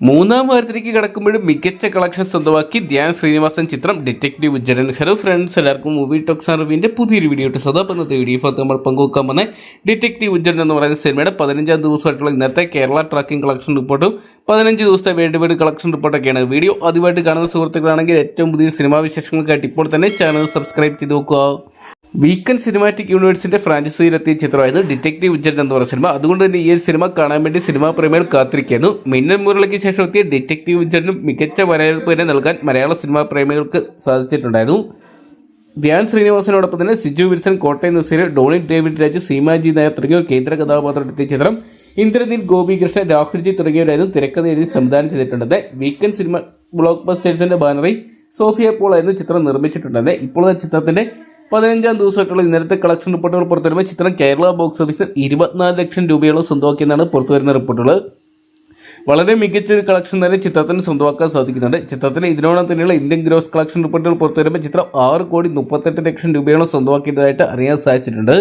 മൂന്നാം വാരത്തിലേക്ക് കടക്കുമ്പോഴും മികച്ച കളക്ഷൻ സ്വന്തമാക്കി ധ്യാൻ ശ്രീനിവാസൻ ചിത്രം ഡിറ്റക്റ്റീവ് ഉജ്ജരൻ ഹലോ ഫ്രണ്ട്സ് എല്ലാവർക്കും മൂവി ടോക്സ് റിവ്യൂവിന്റെ പുതിയൊരു വീഡിയോ ഇട്ട് സദാ ഇന്നത്തെ വീഡിയോ നമ്മൾ പങ്കുവെക്കാൻ വന്ന ഡിറ്റക്റ്റീവ് ഉജ്ജരൻ എന്ന് പറയുന്ന സിനിമയുടെ പതിനഞ്ചാം ദിവസമായിട്ടുള്ള ഇന്നത്തെ കേരള ട്രാക്കിംഗ് കളക്ഷൻ റിപ്പോർട്ടും പതിനഞ്ച് ദിവസത്തെ വേണ്ടി വേണ്ടി കളക്ഷൻ റിപ്പോർട്ടൊക്കെയാണ് വീഡിയോ ആദ്യമായിട്ട് കാണുന്ന സുഹൃത്തുക്കളാണെങ്കിൽ ഏറ്റവും പുതിയ സിനിമാ വിശേഷങ്ങൾക്കായിട്ട് ഇപ്പോൾ തന്നെ ചാനൽ സബ്സ്ക്രൈബ് ചെയ്ത് നോക്കുക വീക്കൻ സിനിമാറ്റിക് യൂണിവേഴ്സിന്റെ ഫ്രാഞ്ചൈസിയിലെത്തിയ ചിത്രമായത് ഡിറ്റക്റ്റീവ് ഉജ്ജൻ എന്ന് പറഞ്ഞ സിനിമ. അതുകൊണ്ട് തന്നെ ഈ സിനിമ കാണാൻ വേണ്ടി സിനിമാ പ്രേമികൾ കാത്തിരിക്കുന്നു മിന്നൽ മുരളിക്ക് ശേഷം എത്തിയ ഡിറ്റക്റ്റീവ് ഉജ്ജനും മികച്ച വരവേൽപ്പ് തന്നെ നൽകാൻ മലയാള സിനിമാ പ്രേമികൾക്ക് സാധിച്ചിട്ടുണ്ടായിരുന്നു. ധ്യാൻ ശ്രീനിവാസനോടൊപ്പം തന്നെ സിജു വിൽസൺ കോട്ടയം നസീർ ഡോണി ഡേവിഡ് രാജ് സീമാജി നായർ തുടങ്ങിയവർ കേന്ദ്ര കഥാപാത്രം എത്തിയ ചിത്രം. ഇന്ദ്രനീൽ ഗോപികൃഷ്ണൻ രാഹുൽജി തുടങ്ങിയവരായിരുന്നു തിരക്കഥ എഴുതി സംവിധാനം ചെയ്തിട്ടുണ്ട് വീക്കെൻഡ് സിനിമ ബ്ലോക്ക് ബസ്റ്റേഴ്സിന്റെ ബാനറിൽ സോഫിയ പോൾ ആയിരുന്നു ചിത്രം നിർമ്മിച്ചിട്ടുള്ളത് ഇപ്പോൾ ചിത്രത്തിന്റെ പതിനഞ്ചാം ദിവസമായിട്ടുള്ള ഇന്നലത്തെ കളക്ഷൻ റിപ്പോർട്ടുകൾ പുറത്തു വരുമ്പോൾ ചിത്രം കേരള ബോക്സ് ഓഫീസിൽ ഇരുപത്തിനാല് ലക്ഷം രൂപയോളം സ്വന്തമാക്കിയെന്നാണ് പുറത്തു വരുന്ന റിപ്പോർട്ടുകൾ. വളരെ മികച്ച ഒരു കളക്ഷൻ തന്നെ ചിത്രത്തിന് സ്വന്തമാക്കാൻ സാധിക്കുന്നുണ്ട്. ചിത്രത്തിന് ഇതിനോടൊപ്പം തന്നെയുള്ള ഇന്ത്യൻ ഗ്രോസ് കളക്ഷൻ റിപ്പോർട്ടുകൾ പുറത്തു വരുമ്പോൾ ചിത്രം ആറ് കോടി മുപ്പത്തെട്ട് ലക്ഷം രൂപയോളം സ്വന്തമാക്കിയതായിട്ട് അറിയാൻ സാധിച്ചിട്ടുണ്ട്.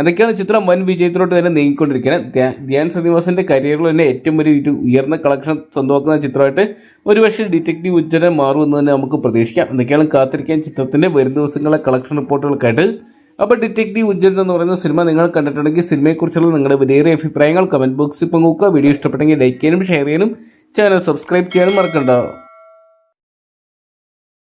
എന്തൊക്കെയാണ് ചിത്രം വൻ വിജയത്തിലോട്ട് തന്നെ നീങ്ങിക്കൊണ്ടിരിക്കുന്നത്? ധ്യാൻ ശ്രീനിവാസിന്റെ കരിയറിൽ തന്നെ ഏറ്റവും ഒരു ഉയർന്ന കളക്ഷൻ സ്വന്തമാക്കുന്ന ചിത്രമായിട്ട് ഒരുപക്ഷെ ഡിറ്റക്റ്റീവ് ഉജ്ജനം മാറുമെന്ന് തന്നെ നമുക്ക് പ്രതീക്ഷിക്കാം. എന്തൊക്കെയാണ് കാത്തിരിക്കാൻ ചിത്രത്തിന്റെ വരും ദിവസങ്ങളെ കളക്ഷൻ റിപ്പോർട്ടുകൾക്കായിട്ട്? അപ്പോൾ ഡിറ്റക്റ്റീവ് ഉജ്ജൻ എന്ന് പറയുന്ന സിനിമ നിങ്ങൾ കണ്ടിട്ടുണ്ടെങ്കിൽ സിനിമയെക്കുറിച്ചുള്ള നിങ്ങളുടെ വിലയേറിയ അഭിപ്രായങ്ങൾ കമന്റ് ബോക്സിൽ പങ്കുവെക്കുക. വീഡിയോ ഇഷ്ടപ്പെട്ടെങ്കിൽ ലൈക്ക് ചെയ്യാനും ഷെയർ ചെയ്യാനും ചാനൽ സബ്സ്ക്രൈബ് ചെയ്യാനും മറക്കണ്ട.